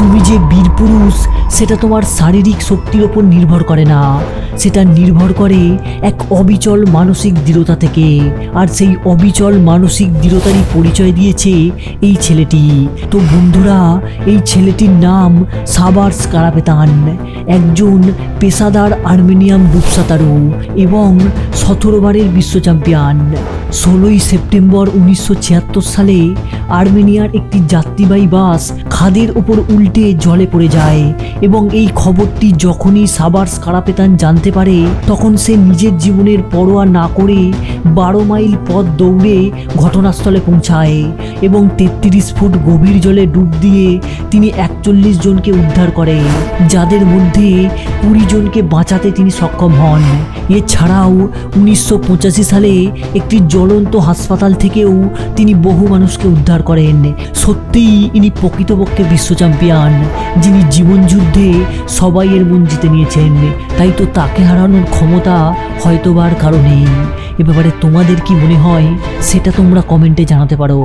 তুমি যে বীর পুরুষ, সেটা তোমার শারীরিক শক্তির ওপর নির্ভর করে না। সেটা নির্ভর করে এক অবিচল মানসিক দৃঢ়তা থেকে। আর সেই অবিচল মানসিক দৃঢ়তারই পরিচয় দিয়েছে এই ছেলেটি। তো বন্ধুরা, এই ছেলেটির নাম সাবার্স কারাপেতান, একজন পেশাদার আর্মেনিয়াম ডুবসাঁতারু এবং সতেরোবারের বিশ্ব চ্যাম্পিয়ন। ষোলোই সেপ্টেম্বর উনিশশো ছিয়াত্তর সালে আর্মেনিয়ার একটি যাত্রীবাহী বাস খাদের ওপর উল্টে জলে পড়ে যায় এবং এই খবরটি যখনই সাবার্স কারাপেতান জানতে পারে, তখন সে নিজের জীবনের পরোয়া না করে বারো মাইল পথ দৌড়ে ঘটনাস্থলে পৌঁছায় এবং তেত্রিশ ফুট গভীর জলে ডুব দিয়ে তিনি একচল্লিশ জনকে উদ্ধার করে, যাদের মধ্যে কুড়ি জনকে বাঁচাতে তিনি সক্ষম হন। এছাড়াও উনিশশো পঁচাশি সালে একটি জ্বলন্ত হাসপাতাল থেকেও তিনি বহু মানুষকে উদ্ধার করেন। সত্যিই ইনি প্রকৃতপক্ষে বিশ্ব চ্যাম্পিয়ন, যিনি জীবনযুদ্ধে সবাইয়ের মন জিতে নিয়েছেন। তাই তো তাকে হারানোর ক্ষমতা হয়তোবার কারণেই এ ব্যাপারে তোমাদের কি মনে হয়, সেটা তোমরা কমেন্টে জানাতে পারো।